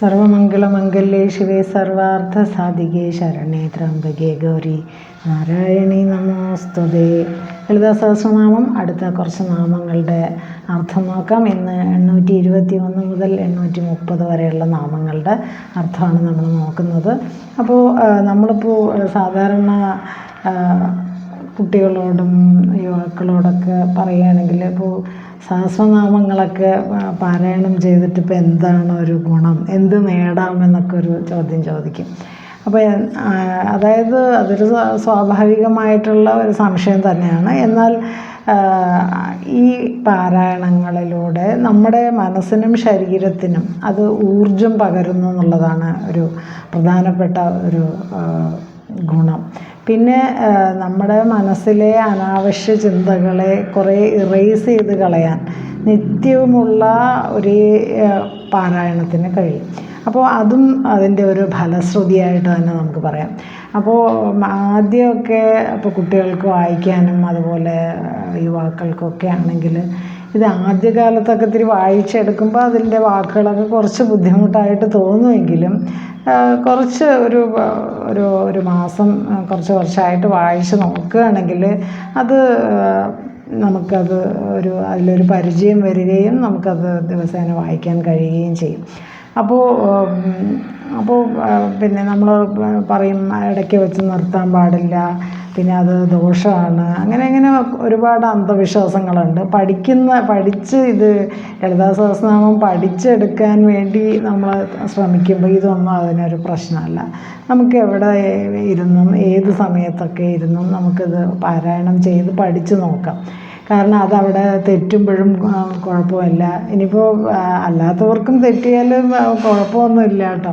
സർവമംഗളമംഗല്യേ ശിവേ സർവാർത്ഥ സാധികേ ശരണേ ത്രംബകേ ഗൗരി നാരായണി നമോസ്തുതേ. ലളിതാ സഹസ്രനാമം. അടുത്ത കുറച്ച് നാമങ്ങളുടെ അർത്ഥം നോക്കാം. ഇന്ന് എണ്ണൂറ്റി ഇരുപത്തി ഒന്ന് മുതൽ എണ്ണൂറ്റി മുപ്പത് വരെയുള്ള നാമങ്ങളുടെ അർത്ഥമാണ് നമ്മൾ നോക്കുന്നത്. അപ്പോൾ നമ്മളിപ്പോൾ സാധാരണ കുട്ടികളോടും യുവാക്കളോടൊക്കെ പറയുകയാണെങ്കിൽ ഇപ്പോൾ സഹസ്രനാമങ്ങളൊക്കെ പാരായണം ചെയ്തിട്ട് ഇപ്പോൾ എന്താണ് ഒരു ഗുണം? എന്ത് നേടാമെന്നൊക്കെ ഒരു ചോദ്യം ചോദിക്കും. അപ്പോൾ അതായത് അതൊരു സ്വാഭാവികമായിട്ടുള്ള ഒരു സംശയം തന്നെയാണ്. എന്നാൽ ഈ പാരായണങ്ങളിലൂടെ നമ്മുടെ മനസ്സിനും ശരീരത്തിനും അത് ഊർജം പകരുന്നു എന്നുള്ളതാണ് ഒരു പ്രധാനപ്പെട്ട ഒരു ഗുണം. പിന്നെ നമ്മുടെ മനസ്സിലെ അനാവശ്യ ചിന്തകളെ കുറേ ഇറേസ് ചെയ്ത് കളയാൻ നിത്യവുമുള്ള ഒരു പാരായണത്തിന് കഴിയും. അപ്പോൾ അതും അതിന്റെ ഒരു ഫലശ്രുതിയായിട്ട് തന്നെ നമുക്ക് പറയാം. അപ്പോൾ ആദ്യമൊക്കെ ഇപ്പോൾ കുട്ടികൾക്ക് വായിക്കാനും അതുപോലെ യുവാക്കൾക്കൊക്കെ ആണെങ്കിൽ ഇത് ആദ്യകാലത്തൊക്കെ ഇത്തിരി വായിച്ചെടുക്കുമ്പോൾ അതിന്റെ വാക്കുകളൊക്കെ കുറച്ച് ബുദ്ധിമുട്ടായിട്ട് തോന്നുമെങ്കിലും കുറച്ച് ഒരു ഒരു ഒരു മാസം കുറച്ച് കുറച്ചായിട്ട് വായിച്ച് നോക്കുകയാണെങ്കിൽ അത് നമുക്കത് ഒരു അതിലൊരു പരിചയം വരികയും നമുക്കത് ദിവസേന വായിക്കാൻ കഴിയുകയും ചെയ്യും. അപ്പോൾ അപ്പോൾ പിന്നെ നമ്മൾ പറയും ഇടയ്ക്ക് വെച്ച് നിർത്താൻ പാടില്ല പിന്നെ അത് ദോഷമാണ് അങ്ങനെ അങ്ങനെ ഒരുപാട് അന്ധവിശ്വാസങ്ങളുണ്ട്. പഠിക്കുന്ന പഠിച്ച് ഇത് ലളിതാ സഹസ്രനാമം പഠിച്ചെടുക്കാൻ വേണ്ടി നമ്മൾ ശ്രമിക്കുമ്പോൾ ഇതൊന്നും അതിനൊരു പ്രശ്നമല്ല. നമുക്ക് എവിടെ ഇരുന്നും ഏത് സമയത്തൊക്കെ ഇരുന്നും നമുക്കിത് പാരായണം ചെയ്ത് പഠിച്ച് നോക്കാം. കാരണം അതവിടെ തെറ്റുമ്പോഴും കുഴപ്പമില്ല. ഇനിയിപ്പോൾ അല്ലാത്തവർക്കും തെറ്റിയാലും കുഴപ്പമൊന്നും കുഴപ്പമൊന്നുമില്ല കേട്ടോ.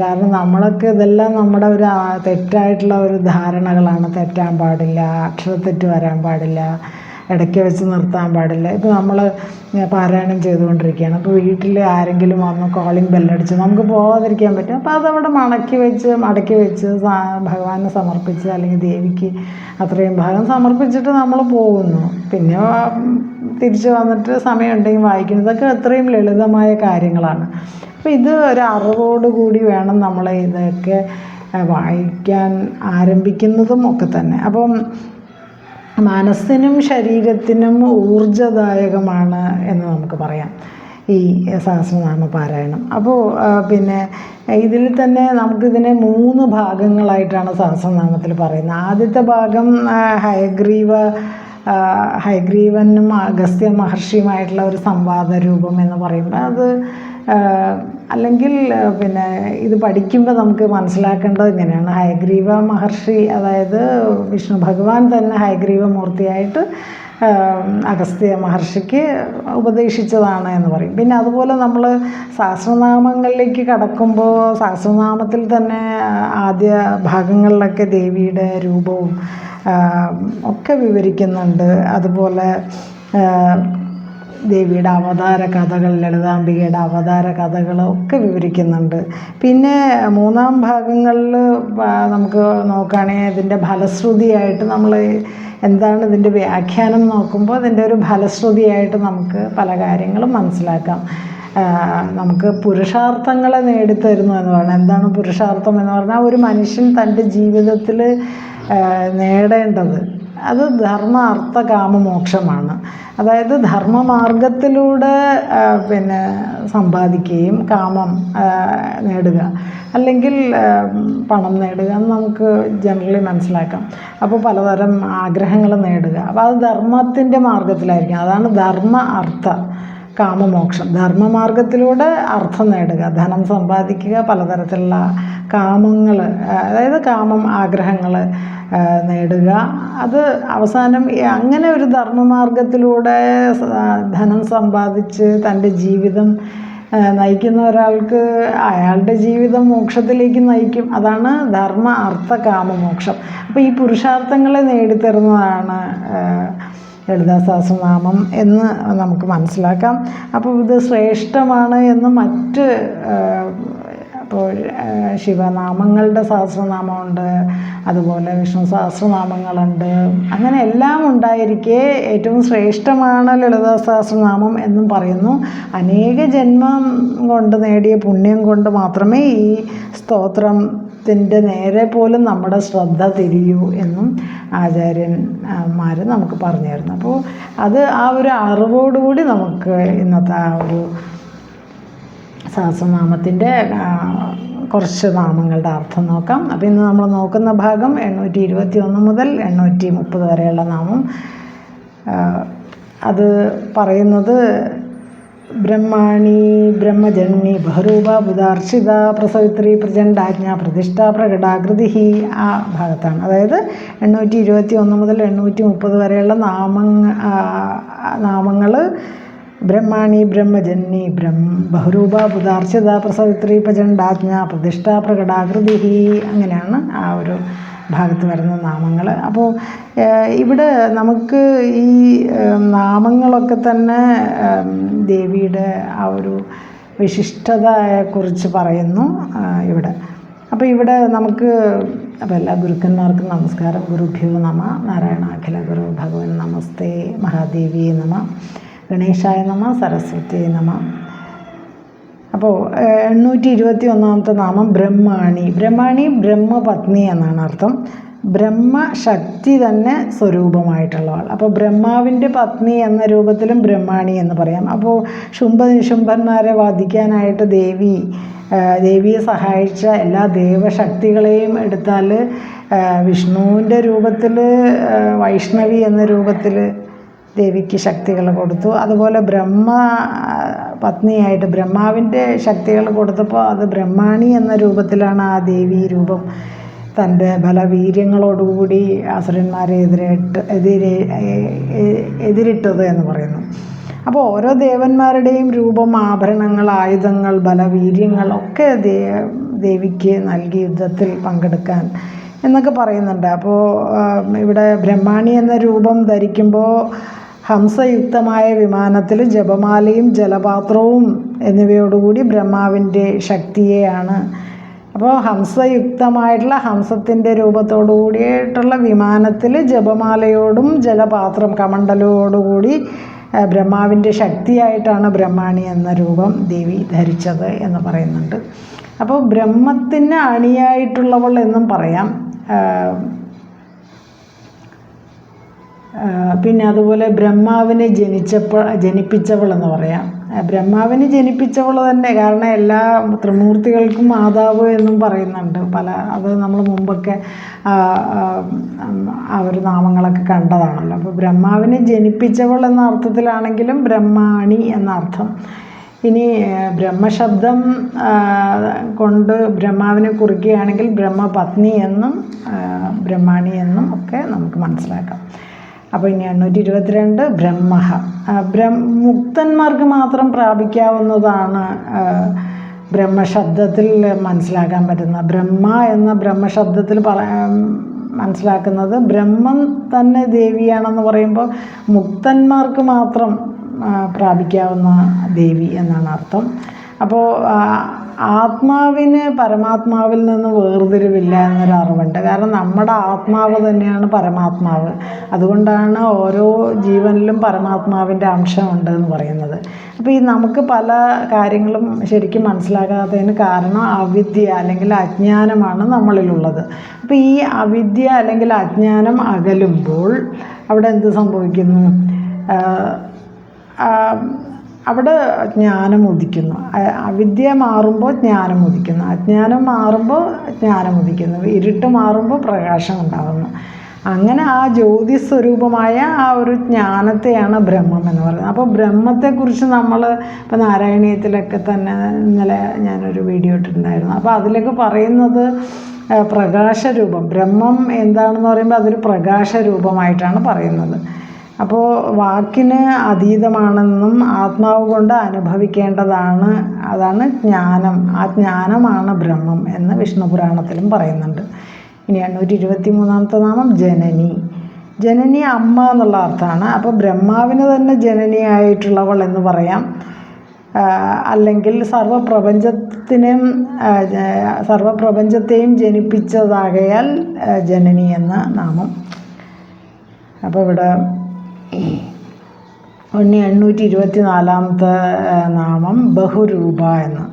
കാരണം നമ്മളൊക്കെ ഇതെല്ലാം നമ്മുടെ ഒരു തെറ്റായിട്ടുള്ള ഒരു ധാരണകളാണ്. തെറ്റാൻ പാടില്ല അക്ഷരത്തെറ്റ് വരാൻ പാടില്ല. ഇടയ്ക്ക് വെച്ച് നിർത്താൻ പാടില്ല. ഇപ്പോൾ നമ്മൾ പാരായണം ചെയ്തുകൊണ്ടിരിക്കുകയാണ്. അപ്പോൾ വീട്ടിൽ ആരെങ്കിലും വന്ന് കോളിംഗ് ബെല്ലടിച്ച് നമുക്ക് പോകാതിരിക്കാൻ പറ്റും. അപ്പോൾ അതവിടെ മണക്കി വെച്ച് മടക്കി വെച്ച് ഭഗവാനെ സമർപ്പിച്ച് അല്ലെങ്കിൽ ദേവിക്ക് അത്രയും ഭാഗം സമർപ്പിച്ചിട്ട് നമ്മൾ പോകുന്നു. പിന്നെ തിരിച്ചു തിരിച്ച് വന്നിട്ട് സമയമുണ്ടെങ്കിൽ വായിക്കുന്നു. ഇതൊക്കെ അത്രയും ലളിതമായ കാര്യങ്ങളാണ്. അപ്പോൾ ഇത് ഒരു അറിവോടുകൂടി വേണം നമ്മൾ ഇതൊക്കെ വായിക്കാൻ ആരംഭിക്കുന്നതും ഒക്കെ തന്നെ. അപ്പം മനസ്സിനും ശരീരത്തിനും ഊർജദായകമാണ് എന്ന് നമുക്ക് പറയാം. ഈ സഹസ്രനാമ പാരായണം അപ്പോൾ പിന്നെ ഇതിൽ തന്നെ നമുക്കിതിനെ മൂന്ന് ഭാഗങ്ങളായിട്ടാണ് സഹസ്രനാമത്തിൽ പറയുന്നത്. ആദ്യത്തെ ഭാഗം ഹയഗ്രീവ ഹയഗ്രീവനും അഗസ്ത്യ മഹർഷിയുമായിട്ടുള്ള ഒരു സംവാദ രൂപം എന്ന് പറയുമ്പോൾ അത് അല്ലെങ്കിൽ പിന്നെ ഇത് പഠിക്കുമ്പോൾ നമുക്ക് മനസ്സിലാക്കേണ്ടത് ഇങ്ങനെയാണ്. ഹയഗ്രീവ മഹർഷി അതായത് വിഷ്ണു ഭഗവാൻ തന്നെ ഹയഗ്രീവ മൂർത്തിയായിട്ട് അഗസ്ത്യ മഹർഷിക്ക് ഉപദേശിച്ചതാണ് എന്ന് പറയും. പിന്നെ അതുപോലെ നമ്മൾ സഹസ്രനാമങ്ങളിലേക്ക് കടക്കുമ്പോൾ സഹസ്രനാമത്തിൽ തന്നെ ആദ്യ ഭാഗങ്ങളിലൊക്കെ ദേവിയുടെ രൂപവും ഒക്കെ വിവരിക്കുന്നുണ്ട്. അതുപോലെ ദേവിയുടെ അവതാര കഥകൾ ലളിതാംബികയുടെ അവതാര കഥകളൊക്കെ വിവരിക്കുന്നുണ്ട്. പിന്നെ മൂന്നാം ഭാഗങ്ങളിൽ നമുക്ക് നോക്കുകയാണെങ്കിൽ ഇതിന്റെ ഫലശ്രുതിയായിട്ട് നമ്മൾ എന്താണ് ഇതിന്റെ വ്യാഖ്യാനം നോക്കുമ്പോൾ ഇതിന്റെ ഒരു ഫലശ്രുതിയായിട്ട് നമുക്ക് പല കാര്യങ്ങളും മനസ്സിലാക്കാം. നമുക്ക് പുരുഷാർത്ഥങ്ങളെ നേടിത്തരുന്നു എന്ന് പറഞ്ഞാൽ എന്താണ് പുരുഷാർത്ഥം എന്ന് പറഞ്ഞാൽ ഒരു മനുഷ്യൻ തന്റെ ജീവിതത്തിൽ നേടേണ്ടത്. അത് ധർമ്മ അർത്ഥ കാമ മോക്ഷമാണ്. അതായത് ധർമ്മമാർഗത്തിലൂടെ പിന്നെ സമ്പാദിക്കുകയും കാമം നേടുക. അല്ലെങ്കിൽ പണം നേടുക എന്ന് നമുക്ക് ജനറലി മനസ്സിലാക്കാം. അപ്പോൾ പലതരം ആഗ്രഹങ്ങൾ നേടുക. അപ്പോൾ അത് ധർമ്മത്തിന്റെ മാർഗത്തിലായിരിക്കും. അതാണ് ധർമ്മ അർത്ഥ. കാമമോക്ഷം. ധർമ്മമാർഗത്തിലൂടെ അർത്ഥം നേടുക ധനം സമ്പാദിക്കുക പലതരത്തിലുള്ള കാമങ്ങൾ അതായത് കാമം ആഗ്രഹങ്ങൾ നേടുക. അത് അവസാനം അങ്ങനെ ഒരു ധർമ്മമാർഗത്തിലൂടെ ധനം സമ്പാദിച്ച് തന്റെ ജീവിതം നയിക്കുന്ന ഒരാൾക്ക് അയാളുടെ ജീവിതം മോക്ഷത്തിലേക്ക് നയിക്കും. അതാണ് ധർമ്മ അർത്ഥ കാമമോക്ഷം. അപ്പോൾ ഈ പുരുഷാർത്ഥങ്ങളെ നേടിത്തരുന്നതാണ് ലളിതാ സഹസ്രനാമം എന്ന് നമുക്ക് മനസ്സിലാക്കാം. അപ്പോൾ ഇത് ശ്രേഷ്ഠമാണ് എന്ന് മറ്റ് ഇപ്പോൾ ശിവനാമങ്ങളുടെ സഹസ്രനാമമുണ്ട്. അതുപോലെ വിഷ്ണു സഹസ്രനാമങ്ങളുണ്ട്. അങ്ങനെ എല്ലാം ഉണ്ടായിരിക്കെ ഏറ്റവും ശ്രേഷ്ഠമാണ് ലളിതാ സഹസ്രനാമം എന്നും പറയുന്നു. അനേക ജന്മം കൊണ്ട് നേടിയ പുണ്യം കൊണ്ട് മാത്രമേ ഈ സ്തോത്രത്തിന്റെ നേരെ പോലും നമ്മുടെ ശ്രദ്ധ തിരിയൂ എന്നും ആചാര്യന്മാർ നമുക്ക് പറഞ്ഞു തരുന്നു അപ്പോൾ അത് ആ ഒരു അറിവോടുകൂടി നമുക്ക് ഇന്നത്തെ ആ ഒരു സഹസ്രനാമത്തിന്റെ കുറച്ച് നാമങ്ങളുടെ അർത്ഥം നോക്കാം. അപ്പോൾ ഇന്ന് നമ്മൾ നോക്കുന്ന ഭാഗം എണ്ണൂറ്റി ഇരുപത്തി ഒന്ന് മുതൽ എണ്ണൂറ്റി മുപ്പത് വരെയുള്ള നാമം. അത് പറയുന്നത് ബ്രഹ്മാണി ബ്രഹ്മജന്മി ബഹരൂപ ബുധാർഷിത പ്രസവിത്രി പ്രചണ്ഡാജ്ഞ പ്രതിഷ്ഠ പ്രകടാകൃതി ആ ഭാഗത്താണ്. അതായത് എണ്ണൂറ്റി ഇരുപത്തി ഒന്ന് മുതൽ എണ്ണൂറ്റി മുപ്പത് വരെയുള്ള നാമങ്ങ നാമങ്ങൾ ബ്രഹ്മാണി ബ്രഹ്മജന്മി ബ്രഹ്മ ബഹുരൂപ ബുധാർഷിത പ്രസവിത്രി പ്രചണ്ഡാജ്ഞ പ്രതിഷ്ഠ പ്രകടാകൃതി അങ്ങനെയാണ് ആ ഒരു ഭാഗത്ത് വരുന്ന നാമങ്ങൾ. അപ്പോൾ ഇവിടെ നമുക്ക് ഈ നാമങ്ങളൊക്കെ തന്നെ ദേവിയുടെ ആ ഒരു വിശിഷ്ടതയെക്കുറിച്ച് പറയുന്നു ഇവിടെ. അപ്പോൾ ഇവിടെ നമുക്ക് അപ്പോൾ എല്ലാ ഗുരുക്കന്മാർക്കും നമസ്കാരം. ഗുരുഭ്യോ നമ നാരായണ അഖില ഗുരു ഭഗവൻ നമസ്തേ മഹാദേവിയെ നമ ഗണേശായ നമ സരസ്വതി നമ അപ്പോൾ എണ്ണൂറ്റി ഇരുപത്തി ഒന്നാമത്തെ നാമം ബ്രഹ്മാണി. ബ്രഹ്മാണി ബ്രഹ്മപത്നി എന്നാണ് അർത്ഥം. ബ്രഹ്മശക്തി തന്നെ സ്വരൂപമായിട്ടുള്ളവൾ. അപ്പോൾ ബ്രഹ്മാവിന്റെ പത്നി എന്ന രൂപത്തിലും ബ്രഹ്മാണി എന്ന് പറയാം. അപ്പോൾ ശുംഭ നിശുംഭന്മാരെ വധിക്കാനായിട്ട് ദേവി ദേവിയെ സഹായിച്ച എല്ലാ ദേവശക്തികളെയും എടുത്താൽ വിഷ്ണുവിന്റെ രൂപത്തിൽ വൈഷ്ണവി എന്ന രൂപത്തിൽ ദേവിക്ക് ശക്തികൾ കൊടുത്തു. അതുപോലെ ബ്രഹ്മ പത്നിയായിട്ട് ബ്രഹ്മാവിന്റെ ശക്തികൾ കൊടുത്തപ്പോൾ അത് ബ്രഹ്മാണി എന്ന രൂപത്തിലാണ് ആ ദേവി രൂപം തന്റെ ബലവീര്യങ്ങളോടുകൂടി അസുരന്മാരെ എതിരിട്ട് എതിരെ എതിരിട്ടത് എന്ന് പറയുന്നു. അപ്പോൾ ഓരോ ദേവന്മാരുടെയും രൂപം ആഭരണങ്ങൾ ആയുധങ്ങൾ ബലവീര്യങ്ങൾ ഒക്കെ ദേ ദേവിക്ക് നൽകി യുദ്ധത്തിൽ പങ്കെടുക്കാൻ എന്നൊക്കെ പറയുന്നുണ്ട്. അപ്പോൾ ഇവിടെ ബ്രഹ്മാണി എന്ന രൂപം ധരിക്കുമ്പോൾ ഹംസയുക്തമായ വിമാനത്തിൽ ജപമാലയും ജലപാത്രവും എന്നിവയോടുകൂടി ബ്രഹ്മാവിന്റെ ശക്തിയെയാണ്. അപ്പോൾ ഹംസയുക്തമായിട്ടുള്ള ഹംസത്തിന്റെ രൂപത്തോടു കൂടിയിട്ടുള്ള വിമാനത്തിൽ ജപമാലയോടും ജലപാത്രം കമണ്ഡലയോടുകൂടി ബ്രഹ്മാവിന്റെ ശക്തിയായിട്ടാണ് ബ്രഹ്മാണി എന്ന രൂപം ദേവി ധരിച്ചത് എന്ന് പറയുന്നുണ്ട്. അപ്പോൾ ബ്രഹ്മത്തിന് അണിയായിട്ടുള്ളവൾ എന്നും പറയാം. പിന്നെ അതുപോലെ ബ്രഹ്മാവിനെ ജനിച്ചപ്പോൾ ജനിപ്പിച്ചവൾ എന്ന് പറയാം ബ്രഹ്മാവിനെ ജനിപ്പിച്ചവൾ തന്നെ കാരണം എല്ലാ ത്രിമൂർത്തികൾക്കും മാതാവ് എന്നും പറയുന്നുണ്ട്. പല അത് നമ്മൾ മുമ്പൊക്കെ അവർ നാമങ്ങളൊക്കെ കണ്ടതാണല്ലോ. അപ്പോൾ ബ്രഹ്മാവിനെ ജനിപ്പിച്ചവൾ എന്ന അർത്ഥത്തിലാണെങ്കിലും ബ്രഹ്മാണി എന്ന അർത്ഥം. ഇനി ബ്രഹ്മശബ്ദം കൊണ്ട് ബ്രഹ്മാവിനെ കുറിക്കുകയാണെങ്കിൽ ബ്രഹ്മപത്നി എന്നും ബ്രഹ്മാണി എന്നും ഒക്കെ നമുക്ക് മനസ്സിലാക്കാം. അപ്പോൾ ഇനി എണ്ണൂറ്റി ഇരുപത്തിരണ്ട് ബ്രഹ്മഹ ബ്രഹ്മ മുക്തന്മാർക്ക് മാത്രം പ്രാപിക്കാവുന്നതാണ് ബ്രഹ്മശബ്ദത്തിൽ മനസ്സിലാക്കാൻ പറ്റുന്ന. ബ്രഹ്മ എന്ന ബ്രഹ്മശബ്ദത്തിൽ പറ മനസ്സിലാക്കുന്നത് ബ്രഹ്മം തന്നെ ദേവിയാണെന്ന് പറയുമ്പോൾ മുക്തന്മാർക്ക് മാത്രം പ്രാപിക്കാവുന്ന ദേവി എന്നാണ് അർത്ഥം. അപ്പോൾ ആത്മാവിന് പരമാത്മാവിൽ നിന്ന് വേർതിരിവില്ല എന്നൊരു അറിവുണ്ട്. കാരണം നമ്മുടെ ആത്മാവ് തന്നെയാണ് പരമാത്മാവ്. അതുകൊണ്ടാണ് ഓരോ ജീവനിലും പരമാത്മാവിന്റെ അംശമുണ്ട് എന്ന് പറയുന്നത്. അപ്പോൾ ഈ നമുക്ക് പല കാര്യങ്ങളും ശരിക്കും മനസ്സിലാകാത്തതിന് കാരണം അവിദ്യ അല്ലെങ്കിൽ അജ്ഞാനമാണ് നമ്മളിലുള്ളത്. അപ്പോൾ ഈ അവിദ്യ അല്ലെങ്കിൽ അജ്ഞാനം അകലുമ്പോൾ അവിടെ എന്ത് സംഭവിക്കുന്നു? അവിടെ ജ്ഞാനം ഉദിക്കുന്നു. അവിദ്യ മാറുമ്പോൾ ജ്ഞാനം ഉദിക്കുന്നു. അജ്ഞാനം മാറുമ്പോൾ ജ്ഞാനം ഉദിക്കുന്നു. ഇരുട്ട് മാറുമ്പോൾ പ്രകാശം ഉണ്ടാകുന്നു അങ്ങനെ ആ ജ്യോതി സ്വരൂപമായ ആ ഒരു ജ്ഞാനത്തെയാണ് ബ്രഹ്മം എന്ന് പറയുന്നത്. അപ്പോൾ ബ്രഹ്മത്തെക്കുറിച്ച് നമ്മൾ ഇപ്പോൾ നാരായണീയത്തിലൊക്കെ തന്നെ ഇന്നലെ ഞാനൊരു വീഡിയോ ഇട്ടിട്ടുണ്ടായിരുന്നു. അപ്പോൾ അതിലൊക്കെ പറയുന്നത് പ്രകാശരൂപം. ബ്രഹ്മം എന്താണെന്ന് പറയുമ്പോൾ അതൊരു പ്രകാശരൂപമായിട്ടാണ് പറയുന്നത്. അപ്പോൾ വാക്കിന് അതീതമാണെന്നും ആത്മാവ് കൊണ്ട് അനുഭവിക്കേണ്ടതാണ് അതാണ് ജ്ഞാനം. ആ ജ്ഞാനമാണ് ബ്രഹ്മം എന്ന് വിഷ്ണു പുരാണത്തിലും പറയുന്നുണ്ട്. ഇനി എണ്ണൂറ്റി ഇരുപത്തി മൂന്നാമത്തെ നാമം ജനനി. ജനനി അമ്മ എന്നുള്ള അർത്ഥമാണ്. അപ്പോൾ ബ്രഹ്മാവിന് തന്നെ ജനനിയായിട്ടുള്ളവൾ എന്ന് പറയാം. അല്ലെങ്കിൽ സർവപ്രപഞ്ചത്തിനും സർവപ്രപഞ്ചത്തെയും ജനിപ്പിച്ചതാകയാൽ ജനനി എന്ന നാമം. അപ്പോൾ ഇവിടെ ഒന്ന് എണ്ണൂറ്റി ഇരുപത്തി നാലാമത്തെ നാമം ബഹുരൂപ എന്ന്.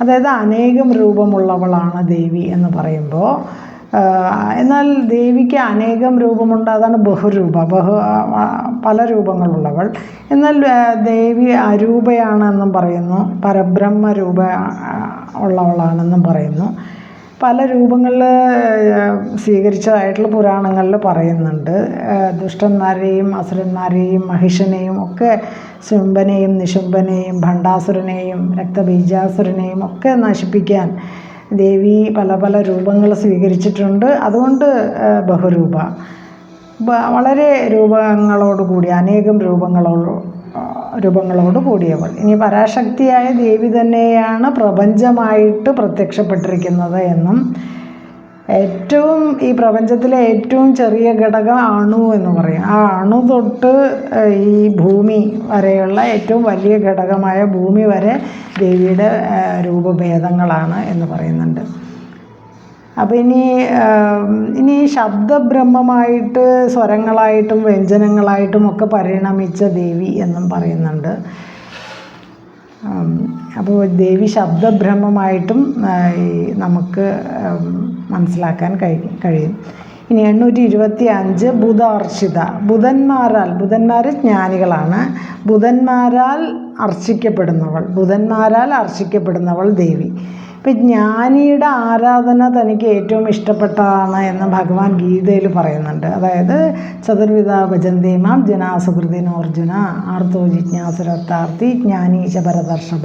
അതായത് അനേകം രൂപമുള്ളവളാണ് ദേവി എന്ന് പറയുമ്പോൾ എന്നാൽ ദേവിക്ക് അനേകം രൂപമുണ്ട് അതാണ് ബഹുരൂപ. ബഹു പല രൂപങ്ങളുള്ളവൾ. എന്നാൽ ദേവി അരൂപയാണെന്നും പറയുന്നു പരബ്രഹ്മ രൂപ ഉള്ളവളാണെന്നും പറയുന്നു. പല രൂപങ്ങളിൽ സ്വീകരിച്ചതായിട്ടുള്ള പുരാണങ്ങളിൽ പറയുന്നുണ്ട്. ദുഷ്ടന്മാരെയും അസുരന്മാരെയും മഹിഷനെയും ഒക്കെ ശുംഭനെയും നിശുംഭനെയും ഭണ്ഡാസുരനെയും രക്തബീജാസുരനെയും ഒക്കെ നശിപ്പിക്കാൻ ദേവി പല പല രൂപങ്ങൾ സ്വീകരിച്ചിട്ടുണ്ട്. അതുകൊണ്ട് ബഹുരൂപ. വളരെ രൂപങ്ങളോടുകൂടി അനേകം രൂപങ്ങളോട് രൂപങ്ങളോട് കൂടിയവൾ. ഇനി പരാശക്തിയായ ദേവി തന്നെയാണ് പ്രപഞ്ചമായിട്ട് പ്രത്യക്ഷപ്പെട്ടിരിക്കുന്നത് എന്നും ഏറ്റവും ഈ പ്രപഞ്ചത്തിലെ ഏറ്റവും ചെറിയ ഘടകം അണു എന്ന് പറയും. ആ അണു തൊട്ട് ഈ ഭൂമി വരെയുള്ള ഏറ്റവും വലിയ ഘടകമായ ഭൂമി വരെ ദേവിയുടെ രൂപഭേദങ്ങളാണ് എന്ന് പറയുന്നുണ്ട്. അപ്പോൾ ഇനി ഇനി ശബ്ദബ്രഹ്മമായിട്ട് സ്വരങ്ങളായിട്ടും വ്യഞ്ജനങ്ങളായിട്ടും ഒക്കെ പരിണമിച്ച ദേവി എന്നും പറയുന്നുണ്ട്. അപ്പോൾ ദേവി ശബ്ദബ്രഹ്മമായിട്ടും നമുക്ക് മനസ്സിലാക്കാൻ കഴിയും. ഇനി എണ്ണൂറ്റി ഇരുപത്തി അഞ്ച് ബുധാർച്ചിത. ബുധന്മാരാൽ ബുധന്മാർ ജ്ഞാനികളാണ്. ബുധന്മാരാൽ അർച്ചിക്കപ്പെടുന്നവൾ ബുധന്മാരാൽ അർച്ചിക്കപ്പെടുന്നവൾ ദേവി. ഇപ്പം ജ്ഞാനിയുടെ ആരാധന തനിക്ക് ഏറ്റവും ഇഷ്ടപ്പെട്ടതാണ് എന്ന് ഭഗവാൻ ഗീതയിൽ പറയുന്നുണ്ട്. അതായത് ചതുർവിധ ഭജന്തേമാം ജനാസുഹൃതിനോർജുന ആർത്തോ ജിജ്ഞാസുരത്താർത്തി ജ്ഞാനീശ പരദർശഭ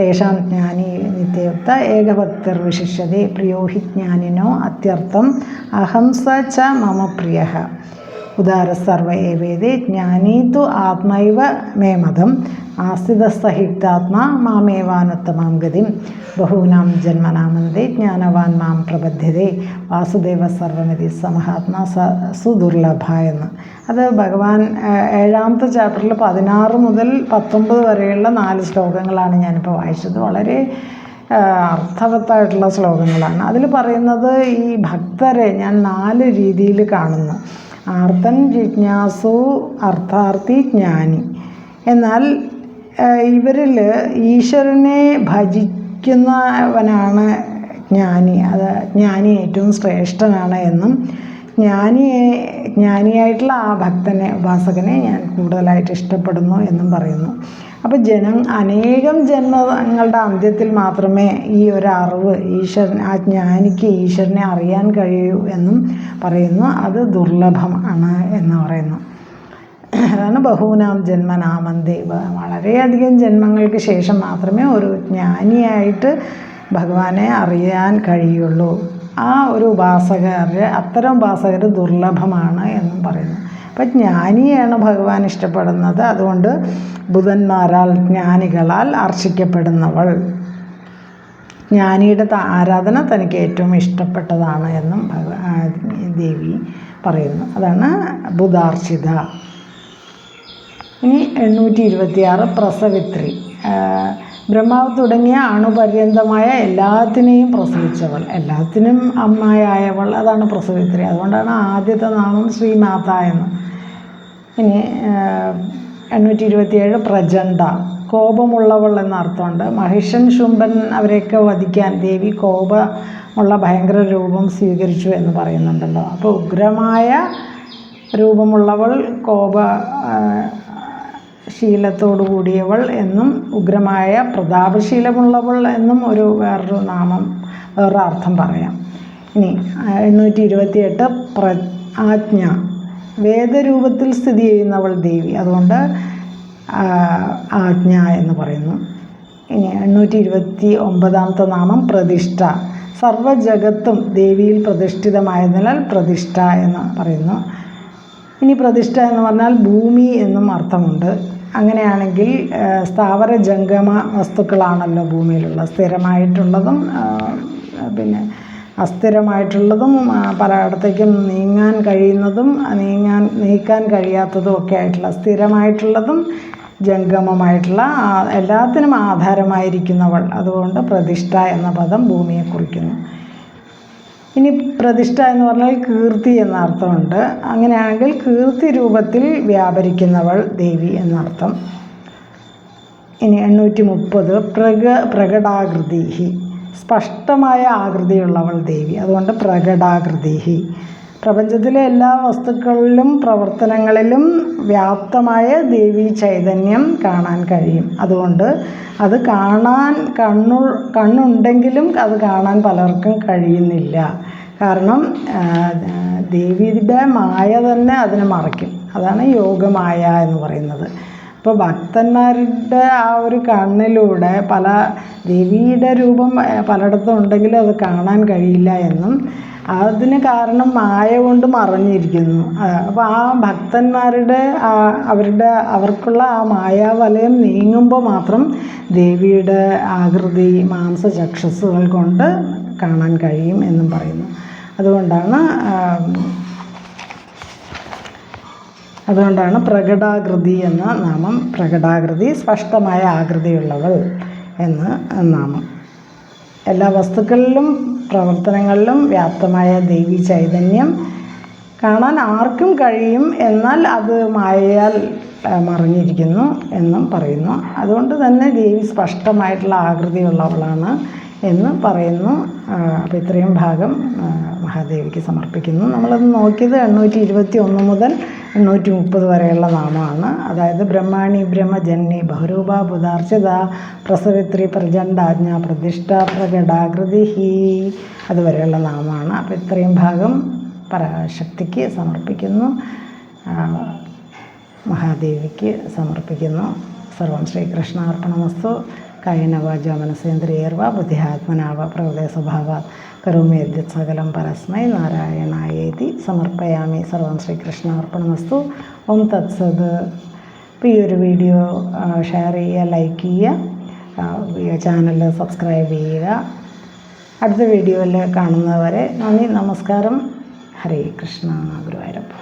തേഷാം ജ്ഞാനി നിത്യയുക്ത ഏകഭക്തർ വിശിഷ്യതി പ്രിയോ ഹി ജ്ഞാനിനോ അത്യർത്ഥം അഹംസ ച മമ പ്രിയ. ഉദാരസർവ ഏവേദേ ജ്ഞാനീ തു ആത്മൈവ മേ മതം ആസ്ഥിതസഹിക്താത്മാ മാമേവാനുത്തമാം ഗതിം. ബഹൂനാം ജന്മനാമന്തേ ജ്ഞാനവാൻ മാം പ്രബദ്ധ്യതേ വാസുദേവ സർവമിതി സമഹാത്മാ സ സുദുർലഭ എന്ന് അത് ഭഗവാൻ ഏഴാമത്തെ ചാപ്റ്ററിൽ പതിനാറ് മുതൽ പത്തൊമ്പത് വരെയുള്ള നാല് ശ്ലോകങ്ങളാണ് ഞാനിപ്പോൾ വായിച്ചത്. വളരെ അർത്ഥവത്തായിട്ടുള്ള ശ്ലോകങ്ങളാണ്. അതിൽ പറയുന്നത് ഈ ഭക്തരെ ഞാൻ നാല് രീതിയിൽ കാണുന്നു. ആർത്തൻ ജിജ്ഞാസു അർത്ഥാർത്ഥി ജ്ഞാനി. എന്നാൽ ഇവരിൽ ഈശ്വരനെ ഭജിക്കുന്നവനാണ് ജ്ഞാനി. അത് ജ്ഞാനി ഏറ്റവും ശ്രേഷ്ഠനാണ് എന്നും ജ്ഞാനിയെ ജ്ഞാനിയായിട്ടുള്ള ആ ഭക്തനെ ഉപാസകനെ ഞാൻ കൂടുതലായിട്ട് ഇഷ്ടപ്പെടുന്നു എന്നും പറയുന്നു. അപ്പോൾ ജനം അനേകം ജന്മങ്ങളുടെ അന്ത്യത്തിൽ മാത്രമേ ഈ ഒരു അറിവ് ഈശ്വരൻ ആ ജ്ഞാനിക്ക് ഈശ്വരനെ അറിയാൻ കഴിയൂ എന്നും പറയുന്നു. അത് ദുർലഭമാണ് എന്ന് പറയുന്നു. അതാണ് ബഹൂനാം ജന്മനാമന്തേ വളരെയധികം ജന്മങ്ങൾക്ക് ശേഷം മാത്രമേ ഒരു ജ്ഞാനിയായിട്ട് ഭഗവാനെ അറിയാൻ കഴിയുള്ളൂ. ആ ഒരു ഉപാസകർ അത്തരം ഉപാസകർ ദുർലഭമാണ് എന്നും പറയുന്നു. അപ്പം ജ്ഞാനിയാണ് ഭഗവാൻ ഇഷ്ടപ്പെടുന്നത്. അതുകൊണ്ട് ബുധന്മാരാൽ ജ്ഞാനികളാൽ അർച്ചിക്കപ്പെടുന്നവൾ ജ്ഞാനിയുടെ ആരാധന തനിക്ക് ഏറ്റവും ഇഷ്ടപ്പെട്ടതാണ് എന്നും ദേവി പറയുന്നു. അതാണ് ബുധാർച്ചിത ഇനി എണ്ണൂറ്റി ഇരുപത്തിയാറ് പ്രസവിത്രി ബ്രഹ്മാവ് തുടങ്ങിയ അണുപര്യന്തമായ എല്ലാത്തിനെയും പ്രസവിച്ചവൾ. എല്ലാത്തിനും അമ്മയായവൾ അതാണ് പ്രസവിത്രി. അതുകൊണ്ടാണ് ആദ്യത്തെ നാമം ശ്രീമാത എന്ന്. ഇനി എണ്ണൂറ്റി ഇരുപത്തിയേഴ് പ്രചണ്ഡ കോപമുള്ളവൾ എന്നർത്ഥമുണ്ട്. മഹിഷൻ ശുംഭൻ അവരെയൊക്കെ വധിക്കാൻ ദേവി കോപമുള്ള ഭയങ്കര രൂപം സ്വീകരിച്ചു എന്ന് പറയുന്നുണ്ടല്ലോ. അപ്പോൾ ഉഗ്രമായ രൂപമുള്ളവൾ കോപ ആ, ശീലത്തോടു കൂടിയവൾ എന്നും ഉഗ്രമായ പ്രതാപശീലമുള്ളവൾ എന്നും ഒരു വേറൊരു നാമം വേറൊരു അർത്ഥം പറയാം. ഇനി എണ്ണൂറ്റി ഇരുപത്തിയെട്ട് പ്ര ആജ്ഞ. വേദരൂപത്തിൽ സ്ഥിതി ചെയ്യുന്നവൾ ദേവി. അതുകൊണ്ട് ആജ്ഞ എന്ന് പറയുന്നു. ഇനി എണ്ണൂറ്റി ഇരുപത്തി ഒമ്പതാമത്തെ നാമം പ്രതിഷ്ഠ. സർവജഗത്തും ദേവിയിൽ പ്രതിഷ്ഠിതമായതിനാൽ പ്രതിഷ്ഠ എന്ന് പറയുന്നു. ഇനി പ്രതിഷ്ഠ എന്ന് പറഞ്ഞാൽ ഭൂമി എന്നും അർത്ഥമുണ്ട്. അങ്ങനെയാണെങ്കിൽ സ്ഥാവര ജംഗമ വസ്തുക്കളാണല്ലോ ഭൂമിയിലുള്ള. സ്ഥിരമായിട്ടുള്ളതും പിന്നെ അസ്ഥിരമായിട്ടുള്ളതും പലയിടത്തേക്കും നീങ്ങാൻ കഴിയുന്നതും നീങ്ങാൻ നീക്കാൻ കഴിയാത്തതും ഒക്കെ ആയിട്ടുള്ള സ്ഥിരമായിട്ടുള്ളതും ജംഗമമായിട്ടുള്ള എല്ലാത്തിനും ആധാരമായിരിക്കുന്നവൾ. അതുകൊണ്ട് പ്രതിഷ്ഠ എന്ന പദം ഭൂമിയെ കുറിക്കുന്നു. ഇനി പ്രതിഷ്ഠ എന്ന് പറഞ്ഞാൽ കീർത്തി എന്ന അർത്ഥമുണ്ട് അങ്ങനെയാണെങ്കിൽ കീർത്തി രൂപത്തിൽ വ്യാപരിക്കുന്നവൾ ദേവി എന്നർത്ഥം. ഇനി എണ്ണൂറ്റി മുപ്പത് പ്രക പ്രകടാകൃതി സ്പഷ്ടമായ ആകൃതിയുള്ളവൾ ദേവി. അതുകൊണ്ട് പ്രകടാകൃതി പ്രപഞ്ചത്തിലെ എല്ലാ വസ്തുക്കളിലും പ്രവർത്തനങ്ങളിലും വ്യാപ്തമായ ദേവി ചൈതന്യം കാണാൻ കഴിയും. അതുകൊണ്ട് അത് കാണാൻ കണ്ണു കണ്ണുണ്ടെങ്കിലും അത് കാണാൻ പലർക്കും കഴിയുന്നില്ല. കാരണം ദേവിയുടെ മായ തന്നെ അതിനെ മറയ്ക്കും. അതാണ് യോഗമായ എന്ന് പറയുന്നത്. അപ്പോൾ ഭക്തന്മാരുടെ ആ ഒരു കണ്ണിലൂടെ പല ദേവിയുടെ രൂപം പലയിടത്തും ഉണ്ടെങ്കിലും അത് കാണാൻ കഴിയില്ല എന്നും അതിന് കാരണം മായ കൊണ്ട് മറഞ്ഞിരിക്കുന്നു. അപ്പോൾ ആ ഭക്തന്മാരുടെ അവരുടെ അവർക്കുള്ള ആ മായാവലയം നീങ്ങുമ്പോൾ മാത്രം ദേവിയുടെ ആകൃതി മാംസചക്ഷസ്സുകൾ കൊണ്ട് കാണാൻ കഴിയും എന്നും പറയുന്നു. അതുകൊണ്ടാണ് അതുകൊണ്ടാണ് പ്രകടാകൃതി എന്ന നാമം പ്രകടാകൃതി സ്പഷ്ടമായ ആകൃതിയുള്ളവൾ എന്ന് നാമം. എല്ലാ വസ്തുക്കളിലും പ്രവർത്തനങ്ങളിലും വ്യാപ്തമായ ദേവി ചൈതന്യം. കാണാൻ ആർക്കും കഴിയും എന്നാൽ അത് മായയാൽ മറിഞ്ഞിരിക്കുന്നു എന്നും പറയുന്നു. അതുകൊണ്ട് തന്നെ ദേവി സ്പഷ്ടമായിട്ടുള്ള ആകൃതിയുള്ളവളാണ്. എന്ന് പറയുന്നു. അപ്പോൾ ഇത്രയും ഭാഗം മഹാദേവിക്ക് സമർപ്പിക്കുന്നു. നമ്മളത് നോക്കിയത് എണ്ണൂറ്റി ഇരുപത്തി ഒന്ന് മുതൽ എണ്ണൂറ്റി മുപ്പത് വരെയുള്ള നാമമാണ്. അതായത് ബ്രഹ്മാണി ബ്രഹ്മജന്നി ബഹുരൂപ ബുധാർച്ചിത പ്രസവിത്രി പ്രചണ്ഡാജ്ഞ പ്രതിഷ്ഠ പ്രകടാകൃതി ഹീ അതുവരെയുള്ള നാമമാണ്. അപ്പോൾ ഇത്രയും ഭാഗം പരാശക്തിക്ക് സമർപ്പിക്കുന്നു. മഹാദേവിക്ക് സമർപ്പിക്കുന്നു. സർവം ശ്രീകൃഷ്ണാർപ്പണമസ്തു. കായനവാച മനസേന്ദ്രിയർവ ബുദ്ധിയാത്മനാവ പ്രകൃതി സ്വഭാവ കരോമി സകലം പരസ്മൈ നാരായണായേതി സമർപ്പയാമി. സർവം ശ്രീകൃഷ്ണ അർപ്പണമസ്തു ഓം തത്സത്. അപ്പോൾ ഈ ഒരു വീഡിയോ ഷെയർ ചെയ്യുക ലൈക്ക് ചെയ്യുക ചാനൽ സബ്സ്ക്രൈബ് ചെയ്യുക. അടുത്ത വീഡിയോയിൽ കാണുന്നവരെ നന്ദി നമസ്കാരം. ഹരേ കൃഷ്ണ ഗുരുവായൂരപ്പ.